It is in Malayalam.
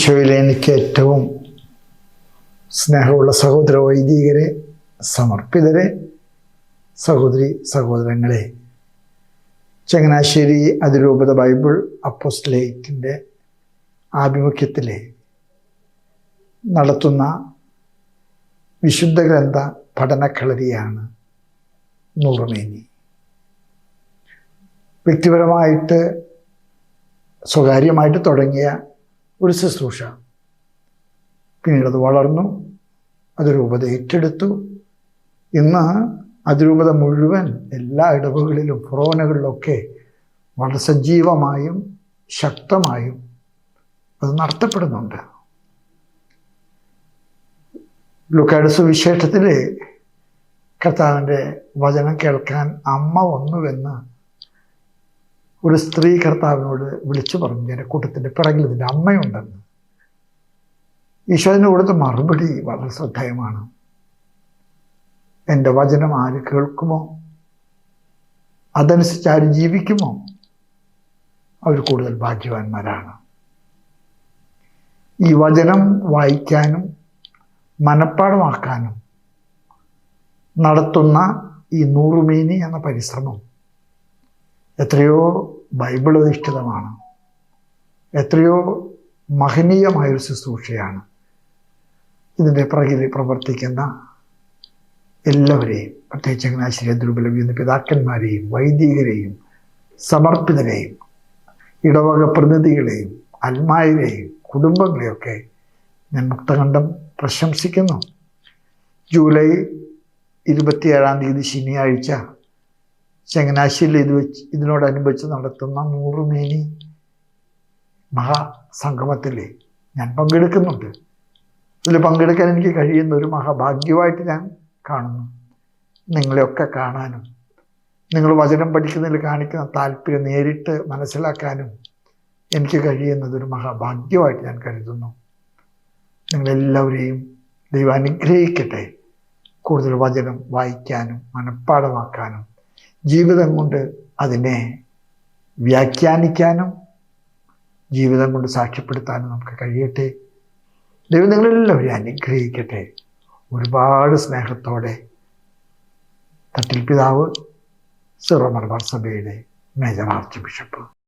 ഈശോയിലെ എനിക്ക് ഏറ്റവും സ്നേഹമുള്ള സഹോദര വൈദികരെ സമർപ്പിതരെ സഹോദരി സഹോദരങ്ങളെ ചങ്ങനാശ്ശേരി അതിരൂപത ബൈബിൾ അപ്പോസ്റ്റലേറ്റിന്റെ ആഭിമുഖ്യത്തിൽ നടത്തുന്ന വിശുദ്ധ ഗ്രന്ഥ പഠനക്കളരിയാണ് നൂറുമേനി. വ്യക്തിപരമായിട്ട് സ്വകാര്യമായിട്ട് തുടങ്ങിയ ഒരു ശുശ്രൂഷ. പിന്നീട് അത് വളർന്നു അതിരൂപത ഏറ്റെടുത്തു. ഇന്ന് അതിരൂപത മുഴുവൻ എല്ലാ ഇടവുകളിലും ഫൊറോനകളിലൊക്കെ വളരെ സജീവമായും ശക്തമായും അത് നടത്തപ്പെടുന്നുണ്ട്. ലുക്കാട് സുവിശേഷത്തിൽ കർത്താവിന്റെ വചനം കേൾക്കാൻ അമ്മ വന്നുവെന്ന് ഒരു സ്ത്രീ കർത്താവിനോട് വിളിച്ചു പറഞ്ഞു എന്റെ കൂട്ടത്തിന്റെ പിറകിൽ ഇതിന്റെ അമ്മയുണ്ടെന്ന്. ഈശോദിന് കൊടുത്ത മറുപടി വളരെ ശ്രദ്ധേയമാണ്. എന്റെ വചനം ആര് കേൾക്കുമോ? അതനുസരിച്ച് ആര് ജീവിക്കുമോ? അവർ കൂടുതൽ ഭാഗ്യവാന്മാരാണ്. ഈ വചനം വായിക്കാനും മനഃപ്പാടമാക്കാനും നടത്തുന്ന ഈ നൂറുമീനി എന്ന പരിശ്രമം എത്രയോ ബൈബിൾ അധിഷ്ഠിതമാണ് എത്രയോ മഹനീയമായൊരു ശുശ്രൂഷയാണ് ഇതിന്റെ പിറകിൽ പ്രവർത്തിക്കുന്ന എല്ലാവരെയും പ്രത്യേകിച്ച് ചങ്ങനാശ്ശേരി ദുർബലം എന്ന പിതാക്കന്മാരെയും വൈദികരെയും സമർപ്പിതരെയും ഇടവക പ്രതിനിധികളെയും അൽമായരെയും കുടുംബങ്ങളെയൊക്കെ ഞാൻ മുക്തകണ്ഠം പ്രശംസിക്കുന്നു. ജൂലൈ ഇരുപത്തിയേഴാം തീയതി ശനിയാഴ്ച ചങ്ങനാശ്ശേരിയിൽ ഇത് വെച്ച് ഇതിനോടനുബന്ധിച്ച് നടത്തുന്ന നൂറുമേനി മഹാസംഗമത്തിൽ ഞാൻ പങ്കെടുക്കുന്നുണ്ട്. ഇതിൽ പങ്കെടുക്കാൻ എനിക്ക് കഴിയുന്ന ഒരു മഹാഭാഗ്യമായിട്ട് ഞാൻ കാണുന്നു. നിങ്ങളെയൊക്കെ കാണാനും നിങ്ങൾ വചനം പഠിക്കുന്നതിൽ കാണിക്കുന്ന താല്പര്യം നേരിട്ട് മനസ്സിലാക്കാനും എനിക്ക് കഴിയുന്നത് ഒരു മഹാഭാഗ്യമായിട്ട് ഞാൻ കരുതുന്നു. നിങ്ങളെല്ലാവരെയും ദൈവം അനുഗ്രഹിക്കട്ടെ. കൂടുതൽ വചനം വായിക്കാനും മനഃപ്പാടമാക്കാനും ജീവിതം കൊണ്ട് അതിനെ വ്യാഖ്യാനിക്കാനും ജീവിതം കൊണ്ട് സാക്ഷ്യപ്പെടുത്താനും നമുക്ക് കഴിയട്ടെ. ദൈവം നിങ്ങളെല്ലാവരെയും അനുഗ്രഹിക്കട്ടെ. ഒരുപാട് സ്നേഹത്തോടെ തട്ടിൽ പിതാവ് സിറോ മലബാർ സഭയുടെ മേജർ ആർച്ച് ബിഷപ്പ്.